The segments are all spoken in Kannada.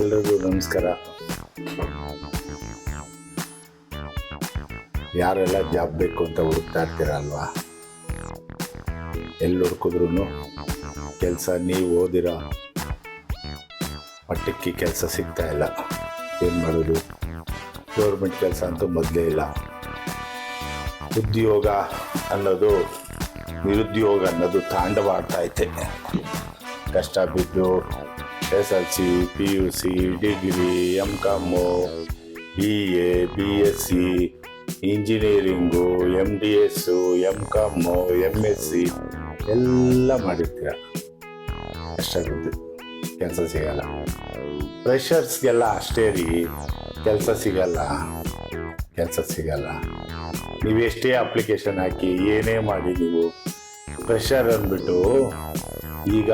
ಎಲ್ರಿಗೂ ನಮಸ್ಕಾರ. ಯಾರೆಲ್ಲ ಜಾಬ್ ಬೇಕು ಅಂತ ಹುಡುಕ್ತಾ ಇರ್ತೀರಲ್ವಾ ಎಲ್ಲಿ ಹುಡುಕಿದ್ರು ಕೆಲಸ ನೀವು ಓದಿರೋ ಮಟ್ಟಕ್ಕೆ ಕೆಲಸ ಸಿಗ್ತಾ ಇಲ್ಲ. ಏನು ಮಾಡೋದು? ಗೌರ್ಮೆಂಟ್ ಕೆಲಸ ಅಂತೂ ಮೊದಲೇ ಇಲ್ಲ. ಉದ್ಯೋಗ ಅನ್ನೋದು ನಿರುದ್ಯೋಗ ಅನ್ನೋದು ತಾಂಡವಾಡ್ತಾ ಐತೆ. ಕಷ್ಟ ಬಿದ್ದು S L C P U C degree M com B A B S C engineering M D S M com M S C ಎಲ್ಲ ಮಾಡಿರ್ತೀರ. ಕಷ್ಟ ಕೆಲಸ ಸಿಗಲ್ಲ. ಫ್ರೆಷರ್ಸ್ಗೆಲ್ಲ ಅಷ್ಟೇ ರೀ. ಕೆಲಸ ಸಿಗಲ್ಲ. ಕೆಲಸ ಸಿಗಲ್ಲ. ನೀವೆಷ್ಟೇ ಅಪ್ಲಿಕೇಶನ್ ಹಾಕಿ ಏನೇ ಮಾಡಿ ನೀವು ಪ್ರೆಷರ್ ಅಂದ್ಬಿಟ್ಟು ಈಗ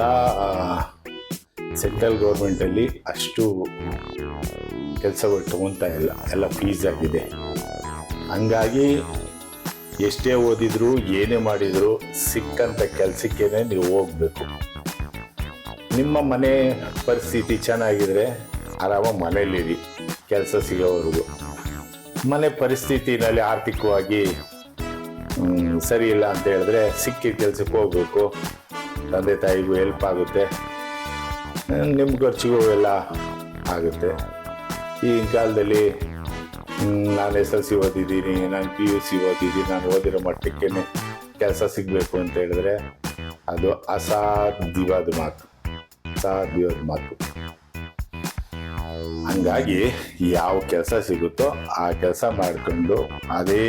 ಸೆಂಟ್ರಲ್ ಗೌರ್ಮೆಂಟಲ್ಲಿ ಅಷ್ಟು ಕೆಲಸಗಳು ತೊಗೊಳ್ತಾ ಇಲ್ಲ. ಎಲ್ಲ ಫೀಸ್ ಆಗಿದೆ. ಹಂಗಾಗಿ ಎಷ್ಟೇ ಓದಿದ್ರು, ಏನೇ ಮಾಡಿದ್ರು ಸಿಕ್ಕಂಥ ಕೆಲಸಕ್ಕೇನೆ ನೀವು ಹೋಗಬೇಕು. ನಿಮ್ಮ ಮನೆ ಪರಿಸ್ಥಿತಿ ಚೆನ್ನಾಗಿದ್ರೆ ಆರಾಮಾಗಿ ಮನೇಲಿರಿ ಕೆಲಸ ಸಿಗೋವರೆಗೂ. ಮನೆ ಪರಿಸ್ಥಿತಿನಲ್ಲಿ ಆರ್ಥಿಕವಾಗಿ ಸರಿ ಇಲ್ಲ ಅಂತ ಹೇಳಿದ್ರೆ ಸಿಕ್ಕಿದ ಕೆಲಸಕ್ಕೆ ಹೋಗ್ಬೇಕು. ತಂದೆ ತಾಯಿಗೂ ಹೆಲ್ಪ್ ಆಗುತ್ತೆ. ನಿಮ್ಮ ಖರ್ಚಿಗೂ ಎಲ್ಲ ಆಗುತ್ತೆ. ಈಗಿನ ಕಾಲದಲ್ಲಿ ನಾನು ಎಸ್ ಎಲ್ ಸಿ ಓದಿದ್ದೀನಿ, ನಾನು ಪಿ ಯು ಸಿ ಓದಿದ್ದೀನಿ, ನಾನು ಓದಿರೋ ಮಟ್ಟಕ್ಕೆ ಕೆಲಸ ಸಿಗಬೇಕು ಅಂತ ಹೇಳಿದ್ರೆ ಅದು ಅಸಾಧ್ಯವಾದ ಮಾತು. ಅಸಾಧ್ಯವಾದ ಮಾತು. ಹಂಗಾಗಿ ಯಾವ ಕೆಲಸ ಸಿಗುತ್ತೋ ಆ ಕೆಲಸ ಮಾಡಿಕೊಂಡು ಅದೇ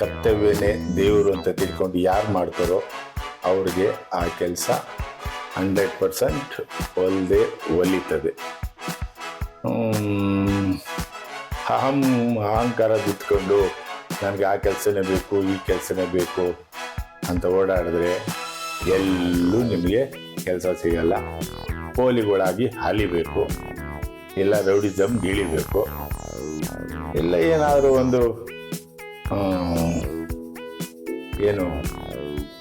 ಕರ್ತವ್ಯನೇ ದೇವರು ಅಂತ ತಿಳ್ಕೊಂಡು ಯಾರು ಮಾಡ್ತಾರೋ ಅವ್ರಿಗೆ ಆ ಕೆಲಸ ಹಂಡ್ರೆಡ್ ಪರ್ಸೆಂಟ್ ಒಲ್ದೆ ಒಲಿತದೆ. ಅಹಂ ಅಹಂಕಾರ ಬಿತ್ಕೊಂಡು ನನಗೆ ಆ ಕೆಲಸನೇ ಬೇಕು, ಈ ಕೆಲಸನೇ ಬೇಕು ಅಂತ ಓಡಾಡಿದ್ರೆ ಎಲ್ಲೂ ನಿಮಗೆ ಕೆಲಸ ಸಿಗಲ್ಲ. ಪೋಲಿಗಳಾಗಿ ಅಲಿಬೇಕು. ಇಲ್ಲ ರೌಡಿಸಮ್ ಇಳಿಬೇಕು ಇಲ್ಲ ಏನಾದರೂ ಒಂದು ಏನು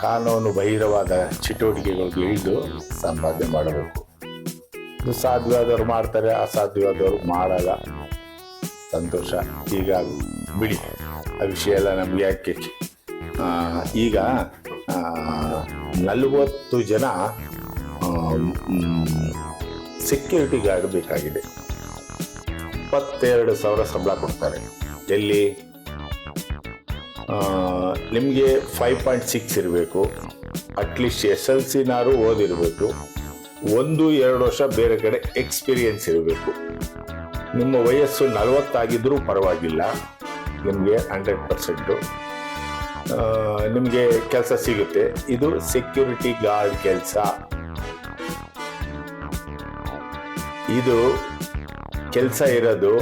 ಕಾನೂನು ಬಹಿರವಾದ ಚಟುವಟಿಕೆಗಳಿಗೆ ಇಳಿದು ಸಂಪಾದನೆ ಮಾಡಬೇಕು. ಸಾಧ್ಯವಾದವ್ರು ಮಾಡ್ತಾರೆ, ಅಸಾಧ್ಯವಾದವರು ಮಾಡಲ್ಲ. ಸಂತೋಷ. ಈಗ ಬಿಡಿ, ಆ ವಿಷಯ ಎಲ್ಲ ನಮ್ಗೆ ಯಾಕೆ? ಈಗ ನಲವತ್ತು ಜನ ಸೆಕ್ಯೂರಿಟಿ ಗಾರ್ಡ್ ಬೇಕಾಗಿದೆ. ಇಪ್ಪತ್ತೆರಡು ಸಾವಿರ ಸಂಬಳ ಕೊಡ್ತಾರೆ. ಎಲ್ಲಿ? ನಿಮಗೆ ಫೈವ್ ಪಾಯಿಂಟ್ ಸಿಕ್ಸ್ ಇರಬೇಕು. ಅಟ್ಲೀಸ್ಟ್ ಎಸ್ ಎಲ್ ಸಿನಾರು ಓದಿರಬೇಕು. ಒಂದು, ಎರಡು ವರ್ಷ ಬೇರೆ ಕಡೆ ಎಕ್ಸ್ಪೀರಿಯನ್ಸ್ ಇರಬೇಕು. ನಿಮ್ಮ ವಯಸ್ಸು ನಲವತ್ತಾಗಿದ್ದರೂ ಪರವಾಗಿಲ್ಲ. ನಿಮಗೆ ಹಂಡ್ರೆಡ್ ಪರ್ಸೆಂಟು ನಿಮಗೆ ಕೆಲಸ ಸಿಗುತ್ತೆ. ಇದು ಸೆಕ್ಯೂರಿಟಿ ಗಾರ್ಡ್ ಕೆಲಸ. ಇದು ಕೆಲಸ ಇರೋದು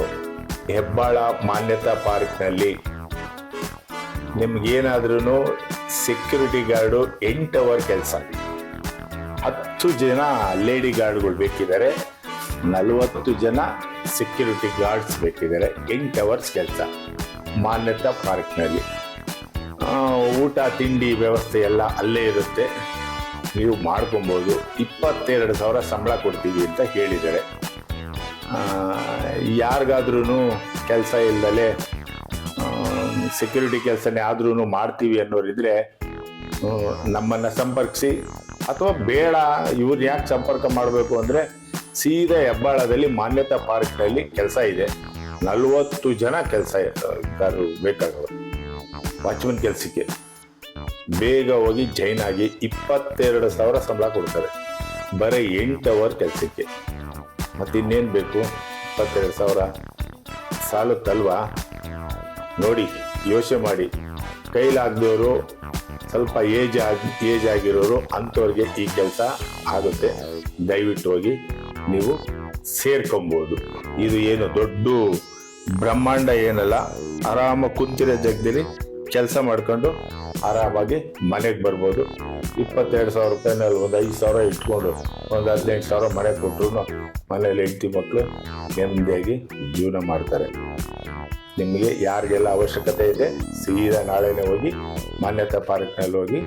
ಹೆಬ್ಬಾಳ ಮಾನ್ಯತಾ ಪಾರ್ಕ್ನಲ್ಲಿ ನಿಮ್ಗೇನಾದ್ರೂ ಸೆಕ್ಯೂರಿಟಿ ಗಾರ್ಡು ಎಂಟು ಅವರ್ ಕೆಲಸ. ಹತ್ತು ಜನ ಲೇಡಿ ಗಾರ್ಡ್ಗಳು ಬೇಕಿದ್ದಾರೆ. ನಲವತ್ತು ಜನ ಸೆಕ್ಯೂರಿಟಿ ಗಾರ್ಡ್ಸ್ ಬೇಕಿದ್ದಾರೆ. ಎಂಟು ಅವರ್ಸ್ ಕೆಲಸ. ಮಾನ್ಯತಾ ಪಾರ್ಕ್ನಲ್ಲಿ ಊಟ, ತಿಂಡಿ ವ್ಯವಸ್ಥೆ ಎಲ್ಲ ಅಲ್ಲೇ ಇರುತ್ತೆ. ನೀವು ಮಾಡ್ಕೊಬೋದು. ಇಪ್ಪತ್ತೆರಡು ಸಾವಿರ ಸಂಬಳ ಕೊಡ್ತೀವಿ ಅಂತ ಹೇಳಿದ್ದಾರೆ. ಯಾರಿಗಾದ್ರೂ ಕೆಲಸ ಇಲ್ದಲೆ ಸೆಕ್ಯೂರಿಟಿ ಕೆಲಸನೇ ಆದ್ರೂ ಮಾಡ್ತೀವಿ ಅನ್ನೋರಿದ್ರೆ ನಮ್ಮನ್ನು ಸಂಪರ್ಕಿಸಿ. ಅಥವಾ ಬೇಡ ಇವ್ರು ಯಾಕೆ ಸಂಪರ್ಕ ಮಾಡಬೇಕು ಅಂದರೆ ಸೀದಾ ಹೆಬ್ಬಾಳದಲ್ಲಿ ಮಾನ್ಯತಾ ಪಾರ್ಕ್ನಲ್ಲಿ ಕೆಲಸ ಇದೆ. ನಲವತ್ತು ಜನ ಕೆಲಸ ಬೇಕಾಗವರು ವಾಚ್ಮನ್ ಕೆಲಸಕ್ಕೆ. ಬೇಗ ಹೋಗಿ ಜೈನ್ ಆಗಿ ಇಪ್ಪತ್ತೆರಡು ಸಾವಿರ ಸಂಬಳ ಕೊಡ್ತಾರೆ. ಬರೀ ಎಂಟು ಅವರ್ ಕೆಲಸಕ್ಕೆ. ಮತ್ತೆ ಇನ್ನೇನು ಬೇಕು? ಇಪ್ಪತ್ತೆರಡು ಸಾವಿರ. ಸಾಲುತ್ತಲ್ವಾ? ನೋಡಿ. ಯೋಚನೆ ಮಾಡಿ. ಕೈಲಾಗದವರು ಸ್ವಲ್ಪ ಏಜ್ ಆಗಿ, ಏಜ್ ಆಗಿರೋರು ಅಂಥವ್ರಿಗೆ ಈ ಕೆಲಸ ಆಗುತ್ತೆ. ದಯವಿಟ್ಟು ಹೋಗಿ ನೀವು ಸೇರ್ಕೊಬೋದು. ಇದು ಏನು ದೊಡ್ಡ ಬ್ರಹ್ಮಾಂಡ ಏನಲ್ಲ, ಆರಾಮ ಕುಂತಿರೋ ಜಗದಲ್ಲಿ ಕೆಲಸ ಮಾಡ್ಕೊಂಡು ಆರಾಮಾಗಿ ಮನೆಗೆ ಬರ್ಬೋದು. ಇಪ್ಪತ್ತೆರಡು ಸಾವಿರ ರೂಪಾಯಿನಲ್ಲಿ ಒಂದು ಐದು ಸಾವಿರ ಇಟ್ಕೊಂಡು, ಒಂದು ಹದಿನೆಂಟು ಸಾವಿರ ಮನೆಗೆ ಕೊಟ್ಟರು ಮನೇಲಿ ಹೆಂಡತಿ ಮಕ್ಕಳು ನೆಮ್ಮದಿಯಾಗಿ ಜೀವನ ಮಾಡ್ತಾರೆ. ನಿಮಗೆ ಯಾರಿಗೆಲ್ಲ ಅವಶ್ಯಕತೆ ಇದೆ, ಸೀದಾ ನಾಳೆನೇ ಹೋಗಿ ಮಾನ್ಯತಾ ಪಾರ್ಕ್ನಲ್ಲಿ ಹೋಗಿ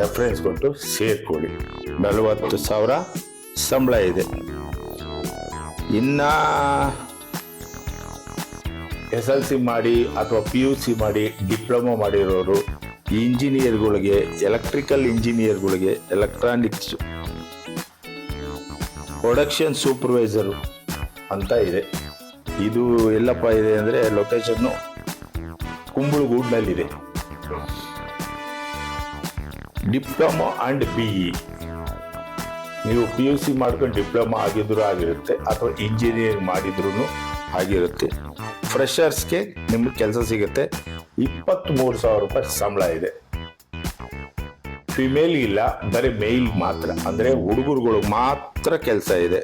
ರೆಫರೆನ್ಸ್ ಕೊಟ್ಟು ಸೇರ್ಕೊಳ್ಳಿ. ನಲವತ್ತು ಸಾವಿರ ಸಂಬಳ ಇದೆ. ಇನ್ನು ಎಸ್ ಎಲ್ ಸಿ ಮಾಡಿ ಅಥವಾ ಪಿ ಯು ಸಿ ಮಾಡಿ ಡಿಪ್ಲೊಮೊ ಮಾಡಿರೋರು, ಇಂಜಿನಿಯರ್ಗಳಿಗೆ ಎಲೆಕ್ಟ್ರಿಕಲ್ ಇಂಜಿನಿಯರ್ಗಳಿಗೆ ಎಲೆಕ್ಟ್ರಾನಿಕ್ಸ್ ಪ್ರೊಡಕ್ಷನ್ ಸೂಪರ್ವೈಸರು ಅಂತ ಇದೆ. ಇದು ಎಲ್ಲಪ್ಪ ಇದೆ ಅಂದರೆ location ಕುಂಬಳಗೂಡ್ನಲ್ಲಿದೆ. Diploma and B E. ನೀವು ಪಿ ಯು ಸಿ ಮಾಡ್ಕೊಂಡು ಡಿಪ್ಲೊಮಾ ಆಗಿದ್ರು ಆಗಿರುತ್ತೆ, ಅಥವಾ ಇಂಜಿನಿಯರಿಂಗ್ ಮಾಡಿದ್ರು ಆಗಿರುತ್ತೆ. ಫ್ರೆಷರ್ಸ್ಗೆ ನಿಮ್ಗೆ ಕೆಲಸ ಸಿಗುತ್ತೆ. ಇಪ್ಪತ್ತ್ಮೂರು ಸಾವಿರ ರೂಪಾಯಿ ಸಂಬಳ ಇದೆ. ಫಿಮೇಲ್ ಇಲ್ಲ, ಬರೀ ಮೇಲ್ ಮಾತ್ರ. ಅಂದರೆ ಹುಡುಗರುಗಳು ಮಾತ್ರ ಕೆಲಸ ಇದೆ.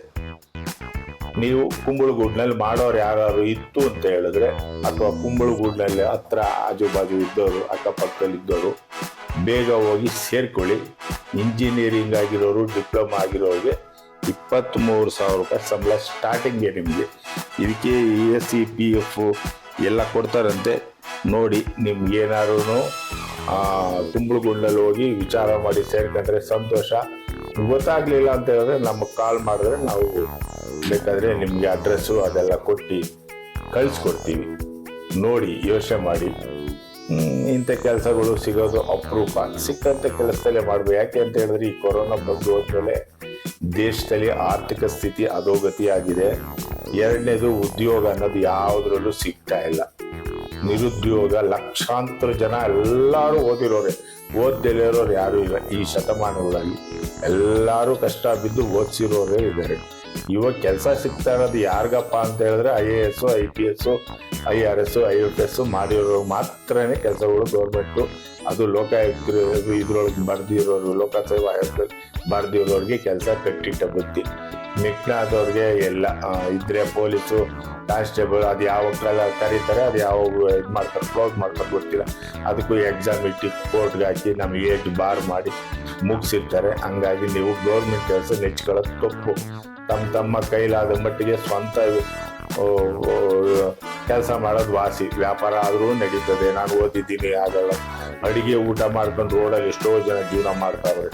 ನೀವು ಕುಂಬಳಗೂಡ್ನಲ್ಲಿ ಮಾಡೋರು ಯಾರು ಇತ್ತು ಅಂತ ಹೇಳಿದ್ರೆ, ಅಥವಾ ಕುಂಬಳಗೂಡ್ನಲ್ಲಿ ಹತ್ರ ಆಜು ಬಾಜು ಇದ್ದವರು ಅಕ್ಕಪಕ್ಕದಲ್ಲಿ ಇದ್ದವರು ಬೇಗ ಹೋಗಿ ಸೇರ್ಕೊಳ್ಳಿ. ಇಂಜಿನಿಯರಿಂಗ್ ಆಗಿರೋರು ಡಿಪ್ಲೊಮಾ ಆಗಿರೋರಿಗೆ ಇಪ್ಪತ್ತ್ಮೂರು ಸಾವಿರ ರೂಪಾಯಿ ಸಂಬಳ ಸ್ಟಾರ್ಟಿಂಗ್ಗೆ ನಿಮಗೆ. ಇದಕ್ಕೆ E S C P F ಎಲ್ಲ ಕೊಡ್ತಾರಂತೆ. ನೋಡಿ ನಿಮ್ಗೇನಾದ್ರೂ ಕುಂಬಳಗುಂಡಲ್ಲಿ ಹೋಗಿ ವಿಚಾರ ಮಾಡಿ ಸೇರ್ಕೊಂಡ್ರೆ ಸಂತೋಷ. ಗೊತ್ತಾಗ್ಲಿಲ್ಲ ಅಂತ ಹೇಳಿದ್ರೆ ನಮಗೆ ಕಾಲ್ ಮಾಡಿದ್ರೆ ನಾವು ಬೇಕಾದರೆ ನಿಮಗೆ ಅಡ್ರೆಸ್ಸು ಅದೆಲ್ಲ ಕೊಟ್ಟು ಕಳಿಸ್ಕೊಡ್ತೀವಿ. ನೋಡಿ, ಯೋಚನೆ ಮಾಡಿ. ಇಂಥ ಕೆಲಸಗಳು ಸಿಗೋದು ಅಪರೂಪ. ಸಿಕ್ಕಂಥ ಕೆಲಸದಲ್ಲೇ ಮಾಡ್ಬೋದು ಯಾಕೆ ಅಂತ ಹೇಳಿದ್ರೆ ಈ ಕೊರೋನಾ ಬಂದು ಹೋದ್ಮೇಲೆ ದೇಶದಲ್ಲಿ ಆರ್ಥಿಕ ಸ್ಥಿತಿ ಅಧೋಗತಿಯಾಗಿದೆ. ಎರಡನೇದು ಉದ್ಯೋಗ ಅನ್ನೋದು ಯಾವುದ್ರಲ್ಲೂ ಸಿಗ್ತಾ ಇಲ್ಲ. ನಿರುದ್ಯೋಗ, ಲಕ್ಷಾಂತರ ಜನ ಎಲ್ಲರೂ ಓದಿರೋರೆ. ಓದ್ದಲ್ಲಿರೋರು ಯಾರು ಇಲ್ಲ. ಈ ಶತಮಾನಗಳಲ್ಲಿ ಎಲ್ಲರೂ ಕಷ್ಟ ಬಿದ್ದು ಓದಿಸಿರೋರೇ ಇದ್ದಾರೆ. ಇವಾಗ ಕೆಲಸ ಸಿಗ್ತಾ ಇರೋದು ಯಾರಿಗಪ್ಪ ಅಂತ ಹೇಳಿದ್ರೆ I A S I P S, I R S, I F S ಮಾಡಿರೋರು ಮಾತ್ರನೇ ಕೆಲಸಗಳು ಗೌರ್ಮೆಂಟು. ಅದು ಲೋಕಾಯುಕ್ತರು ಇದ್ರೊಳಗೆ ಬರ್ದಿರೋರು, ಲೋಕಸೇವಾ ಆಯುಕ್ತ ಬರ್ದಿರೋರಿಗೆ ಕೆಲಸ ಕಟ್ಟಿಟ್ಟ ಬುದ್ಧಿ. ಮಿಕ್ನಾದವ್ರಿಗೆ ಎಲ್ಲ ಇದ್ರೆ ಪೊಲೀಸು, ಕಾನ್ಸ್ಟೇಬಲ್, ಅದು ಯಾವ ಕಾಲ ಕರೀತಾರೆ, ಅದು ಯಾವ ಇದು ಮಾಡ್ತಾರೆ, ಕ್ಲೋಸ್ ಮಾಡ್ತಾರೆ, ಗೊತ್ತಿಲ್ಲ. ಅದಕ್ಕೂ ಎಕ್ಸಾಮ್ ಇಟ್ಟು ಕೋರ್ಟ್ಗೆ ಹಾಕಿ ನಮಗೆ ಏಟ್ ಬಾರ್ ಮಾಡಿ ಮುಗಿಸಿರ್ತಾರೆ. ಹಂಗಾಗಿ ನೀವು ಗೌರ್ಮೆಂಟ್ ಕೆಲಸ ನೆಚ್ಕೊಳ್ಳೋದು ತಪ್ಪು. ತಮ್ಮ ತಮ್ಮ ಕೈಲಾದ ಮಟ್ಟಿಗೆ ಸ್ವಂತ ಕೆಲಸ ಮಾಡೋದು ವಾಸಿ. ವ್ಯಾಪಾರ ಆದರೂ ನಡೀತದೆ. ನಾನು ಓದಿದ್ದೀನಿ ಆಗಲ್ಲ ಅಡುಗೆ ಊಟ ಮಾಡ್ಕೊಂಡು ರೋಡಲ್ಲಿ ಎಷ್ಟೋ ಜನ ಜೀವನ ಮಾಡ್ತಾರೆ.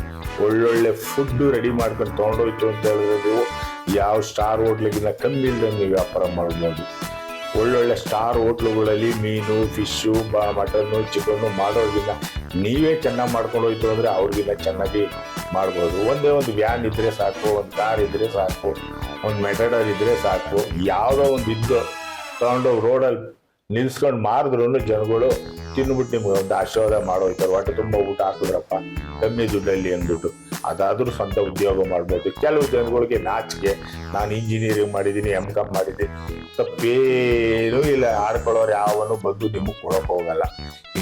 ಒಳ್ಳೊಳ್ಳೆ ಫುಡ್ ರೆಡಿ ಮಾಡ್ಕೊಂಡು ತೊಗೊಂಡೋಯ್ತು ಅಂತ ಹೇಳಿದ್ರೆ ನೀವು ಯಾವ ಸ್ಟಾರ್ ಹೋಟ್ಲಿಗಿನ್ನ ಕಮ್ಮಿ ಇಲ್ಲದಂಗೆ ವ್ಯಾಪಾರ ಮಾಡ್ಬೋದು. ಒಳ್ಳೊಳ್ಳೆ ಸ್ಟಾರ್ ಹೋಟ್ಲುಗಳಲ್ಲಿ ಮೀನು ಫಿಶ್ಶು ಬ ಮಟನ್ನು ಚಿಕನ್ನು ಮಾಡೋರ್ಗಿನ್ನ ನೀವೇ ಚೆನ್ನಾಗಿ ಮಾಡ್ಕೊಂಡು ಹೋಯ್ತು ಅಂದರೆ ಅವ್ರಿಗಿನ್ನ ಚೆನ್ನಾಗಿ ಮಾಡ್ಬೋದು. ಒಂದೇ ಒಂದು ವ್ಯಾನ್ ಇದ್ದರೆ ಸಾಕು, ಒಂದು ಕಾರ್ ಇದ್ದರೆ ಸಾಕು, ಒಂದು ಮೆಟಡರ್ ಇದ್ದರೆ ಸಾಕು, ಯಾವುದೋ ಒಂದು ಇದ್ದು ತಗೊಂಡೋಗಿ ರೋಡಲ್ಲಿ ನಿಲ್ಸ್ಕೊಂಡು ಮಾರಿದ್ರು ಜನಗಳು ತಿನ್ಬಿಟ್ಟು ನಿಮ್ಗೆ ಒಂದು ಆಶೀರ್ವಾದ ಮಾಡೋಯ್ತಾರೆ ಹೊಟ್ಟೆ ತುಂಬ ಊಟ ಹಾಕಿದ್ರಪ್ಪ, ಕಮ್ಮಿ ದುಡ್ಡಲ್ಲಿ ಅಂದ್ಬಿಟ್ಟು. ಅದಾದರೂ ಸ್ವಂತ ಉದ್ಯೋಗ ಮಾಡ್ಬೋದು. ಕೆಲವು ಜನಗಳಿಗೆ ನಾಚಿಕೆ, ನಾನು ಇಂಜಿನಿಯರಿಂಗ್ ಮಾಡಿದ್ದೀನಿ ಎಂ ಕಾಮ್ ಮಾಡಿದ್ದೀನಿ, ತಪ್ಪೇನೂ ಇಲ್ಲ, ಆಡ್ಕೊಳ್ಳೋರು ಯಾವನು ಬಂದು ನಿಮಗೆ ಕೊಡೋಕೆ ಹೋಗಲ್ಲ.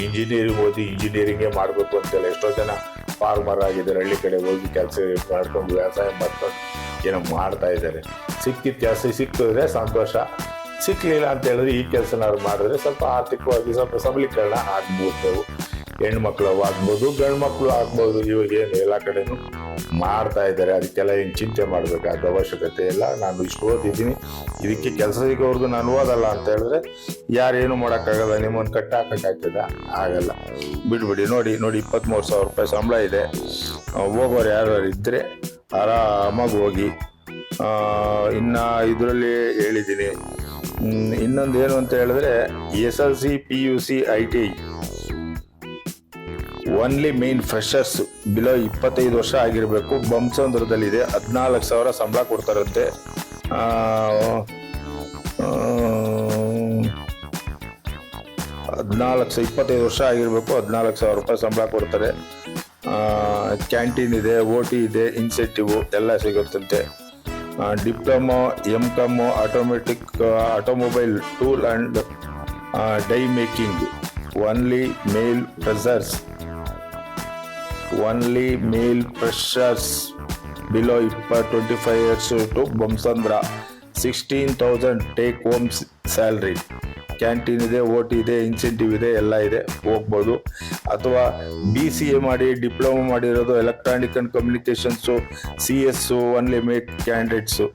ಇಂಜಿನಿಯರಿಂಗ್ ಓದಿ ಇಂಜಿನಿಯರಿಂಗೇ ಮಾಡಬೇಕು ಅಂತೆಲ್ಲ ಎಷ್ಟೋ ಜನ ಫಾರ್ಮರ್ ಆಗಿದ್ದಾರೆ, ಹಳ್ಳಿ ಕಡೆ ಹೋಗಿ ಕೆಲಸ ಮಾಡ್ಕೊಂಡು ವ್ಯವಸಾಯ ಮಾಡ್ಕೊಂಡು ಏನೋ ಮಾಡ್ತಾ ಇದ್ದಾರೆ. ಸಿಕ್ಕಿದ ಕೆಲಸ ಸಿಕ್ಕಿದ್ರೆ ಸಂತೋಷ ಸಿಕ್ಲಿಲ್ಲ ಅಂತ ಹೇಳಿದ್ರೆ ಈ ಕೆಲಸನಾದ್ರು ಮಾಡಿದ್ರೆ ಸ್ವಲ್ಪ ಆರ್ಥಿಕವಾಗಿ ಸ್ವಲ್ಪ ಸಬಲೀಕರಣ ಆಗ್ಬೋದು. ಹೆಣ್ಮಕ್ಳು ಆಗ್ಬೋದು ಗಂಡು ಮಕ್ಕಳು ಆಗ್ಬೋದು, ಇವಾಗ ಏನು ಎಲ್ಲ ಕಡೆನೂ ಮಾಡ್ತಾ ಇದ್ದಾರೆ. ಅದಕ್ಕೆಲ್ಲ ಏನು ಚಿಂತೆ ಮಾಡಬೇಕಾದ ಅವಶ್ಯಕತೆ ಇಲ್ಲ. ನಾನು ಇಷ್ಟು ಓದಿದ್ದೀನಿ. ಇದಕ್ಕೆ ಕೆಲಸ ಸಿಗೋವ್ರಿಗೂ ನಾನು ಓದಲ್ಲ ಅಂತ ಹೇಳಿದ್ರೆ ಯಾರೇನು ಮಾಡೋಕ್ಕಾಗಲ್ಲ, ನಿಮ್ಮನ್ನು ಕಟ್ಟಿ ಹಾಕೋಕ್ಕಾಗ್ತದ ಆಗಲ್ಲ ಬಿಡ್ಬಿಡಿ, ನೋಡಿ ನೋಡಿ ಇಪ್ಪತ್ತ್ಮೂರು ಸಾವಿರ ರೂಪಾಯಿ ಸಂಬಳ ಇದೆ. ಹೋಗೋರು ಯಾರು ಇದ್ದರೆ ಆರಾಮಾಗಿ ಹೋಗಿ ಇನ್ನು ಇದರಲ್ಲಿ ಹೇಳಿದ್ದೀನಿ. ಇನ್ನೊಂದು ಏನು ಅಂತ ಹೇಳಿದ್ರೆ S L C, P U C, I T only main freshers below ಇಪ್ಪತ್ತೈದು ವರ್ಷ ಆಗಿರಬೇಕು. ಬಂಸಂದ್ರದಲ್ಲಿದೆ ಹದಿನಾಲ್ಕು ಸಾವಿರ ಸಂಬಳ ಕೊಡ್ತಾರಂತೆ. ಹದಿನಾಲ್ಕು ಸಾವಿರ ಇಪ್ಪತ್ತೈದು ವರ್ಷ ಆಗಿರಬೇಕು. ಹದಿನಾಲ್ಕು ಸಾವಿರ ರೂಪಾಯಿ ಸಂಬಳ ಕೊಡ್ತಾರೆ. ಕ್ಯಾಂಟೀನ್ ಇದೆ ಓ ಟಿ ಇದೆ ಇನ್ಸೆಂಟಿವ್ ಎಲ್ಲ ಸಿಗುತ್ತಂತೆ. Diploma M com automatic automobile tool and die making only male freshers only male freshers below ಇಪ್ಪ twenty five years to Bommasandra sixteen thousand take home salary canteen ಇದೆ ಓ ಟಿ ಇದೆ ಇನ್ಸೆಂಟಿವ್ ಇದೆ, ಎಲ್ಲ ಇದೆ, ಹೋಗ್ಬೋದು. ಅಥವಾ ಬಿ ಸಿ ಎ ಮಾಡಿ, ಡಿಪ್ಲೊಮಾ ಮಾಡಿರೋದು electronic and communications C S make candidates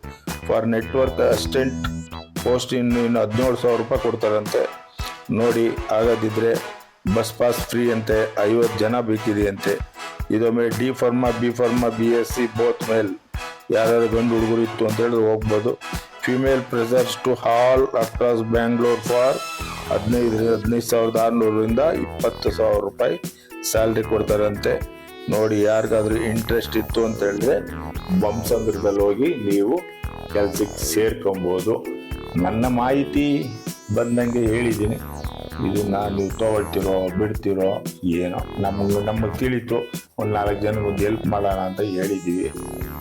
for network assistant post ಇನ್ನು ಇನ್ನು ಹದಿನೇಳು ಸಾವಿರ ರೂಪಾಯಿ ಕೊಡ್ತಾರಂತೆ. ನೋಡಿ, ಆಗದಿದ್ರೆ ಬಸ್ ಪಾಸ್ ಫ್ರೀ ಅಂತೆ, ಐವತ್ತು ಜನ ಬೇಕಿದೆಯಂತೆ. ಇದೊಮ್ಮೆ D pharma B pharma B S C both male ಯಾರ್ಯಾರು ಗಂಡು ಹುಡುಗರು ಇತ್ತು ಅಂತ ಹೇಳಿದ್ರೆ ಹೋಗ್ಬೋದು. Female freshers to all across Bangalore for ಹದಿನೈದು ಹದಿನೈದು ಸಾವಿರದ ಆರುನೂರರಿಂದ ಇಪ್ಪತ್ತು ಸಾವಿರ ರೂಪಾಯಿ ಸ್ಯಾಲ್ರಿ ಕೊಡ್ತಾರಂತೆ. ನೋಡಿ ಯಾರಿಗಾದ್ರೂ ಇಂಟ್ರೆಸ್ಟ್ ಇತ್ತು ಅಂತ ಹೇಳಿದ್ರೆ ಬಂಸಂದ್ರದಲ್ಲಿ ಹೋಗಿ ನೀವು ಕೆಲಸಕ್ಕೆ ಸೇರ್ಕೊಬೋದು. ನನ್ನ ಮಾಹಿತಿ ಬಂದಂಗೆ ಹೇಳಿದ್ದೀನಿ. ನಾನು ನೀವು ತೊಗೊಳ್ತಿರೋ, ಬಿಡ್ತಿರೋ, ಏನೋ, ನಮಗೆ ನಮಗೆ ತಿಳಿತು. ಒಂದು ನಾಲ್ಕು ಜನಕ್ಕೆ ಒಂದು ಹೆಲ್ಪ್ ಮಾಡೋಣ ಅಂತ ಹೇಳಿದ್ದೀವಿ.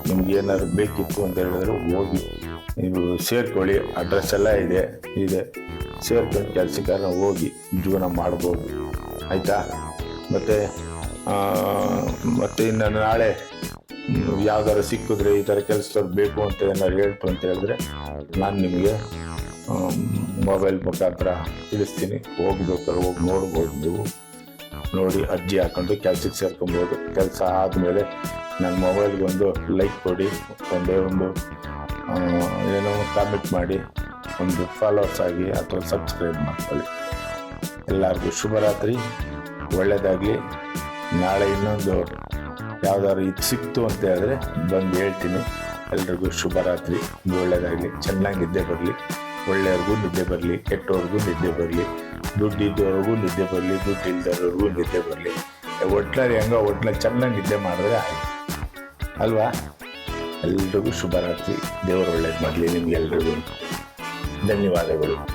ನಿಮ್ಗೆ ಏನಾದ್ರು ಬೇಕಿತ್ತು ಅಂತ ಹೇಳಿದ್ರೆ ಹೋಗಿ. ನೀವು ಸೇರ್ಕೊಳ್ಳಿ ಅಡ್ರೆಸ್ ಎಲ್ಲ ಇದೆ ಇದೆ. ಸೇರ್ಕೊಂಡು ಕೆಲಸಕ್ಕೆಲ್ಲ ಹೋಗಿ ಜೀವನ ಮಾಡ್ಬೋದು. ಆಯಿತಾ? ಮತ್ತು ಮತ್ತು ಇನ್ನು ನಾಳೆ ಯಾವ್ದಾರು ಸಿಕ್ಕಿದ್ರೆ ಈ ಥರ ಕೆಲಸದವ್ರು ಬೇಕು ಅಂತ ಏನಾದ್ರು ಹೇಳ್ತು ಅಂತ ಹೇಳಿದ್ರೆ ನಾನು ನಿಮಗೆ ಮೊಬೈಲ್ ಮುಖಾಂತರ ತಿಳಿಸ್ತೀನಿ. ಹೋಗ್ಬೇಕಾದ್ರೆ ಹೋಗಿ ನೋಡ್ಬೋದು. ನೀವು ನೋಡಿ, ಅರ್ಜಿ ಹಾಕೊಂಡು ಕೆಲ್ಸಕ್ಕೆ ಸೇರ್ಕೊಬೋದು. ಕೆಲಸ ಆದಮೇಲೆ ನನ್ನ ಮೊಬೈಲ್ಗೆ ಒಂದು ಲೈಕ್ ಕೊಡಿ. ಒಂದೇ ಒಂದು ಏನೋ ಕಾಮೆಂಟ್ ಮಾಡಿ, ಒಂದು ಫಾಲೋವರ್ಸ್ ಆಗಿ ಅಥವಾ ಸಬ್ಸ್ಕ್ರೈಬ್ ಮಾಡ್ಕೊಳ್ಳಿ. ಎಲ್ಲರಿಗೂ ಶುಭರಾತ್ರಿ. ಒಳ್ಳೆಯದಾಗಲಿ ನಾಳೆ ಇನ್ನೊಂದು ಯಾವ್ದಾದ್ರು ಇದು ಸಿಕ್ತು ಅಂತ ಹೇಳಿದ್ರೆ ಬಂದು ಹೇಳ್ತೀನಿ. ಎಲ್ರಿಗೂ ಶುಭರಾತ್ರಿ. ಒಳ್ಳೆಯದಾಗಲಿ ಚೆನ್ನಾಗಿ ನಿದ್ದೆ ಬರಲಿ. ಒಳ್ಳೆಯವ್ರಿಗೂ ನಿದ್ದೆ ಬರಲಿ. ಕೆಟ್ಟವ್ರಿಗೂ ನಿದ್ದೆ ಬರಲಿ. ದುಡ್ಡು ಇದ್ದವ್ರಿಗೂ ನಿದ್ದೆ ಬರಲಿ. ದುಡ್ಡು ಇಲ್ದವ್ರಿಗೂ ನಿದ್ದೆ ಬರಲಿ. ಒಟ್ಲಲ್ಲಿ ಹೆಂಗೋ ಒಟ್ಲಲ್ಲಿ ಚೆನ್ನಾಗಿ ನಿದ್ದೆ ಮಾಡಿದ್ರೆ ಆಯ್ತು. ಅಲ್ವಾ? ಎಲ್ರಿಗೂ ಶುಭರಾತ್ರಿ. ದೇವರು ಒಳ್ಳೇದು ಮಾಡಲಿ ನಿಮ್ಗೆಲ್ರಿಗೂ. ಧನ್ಯವಾದಗಳು.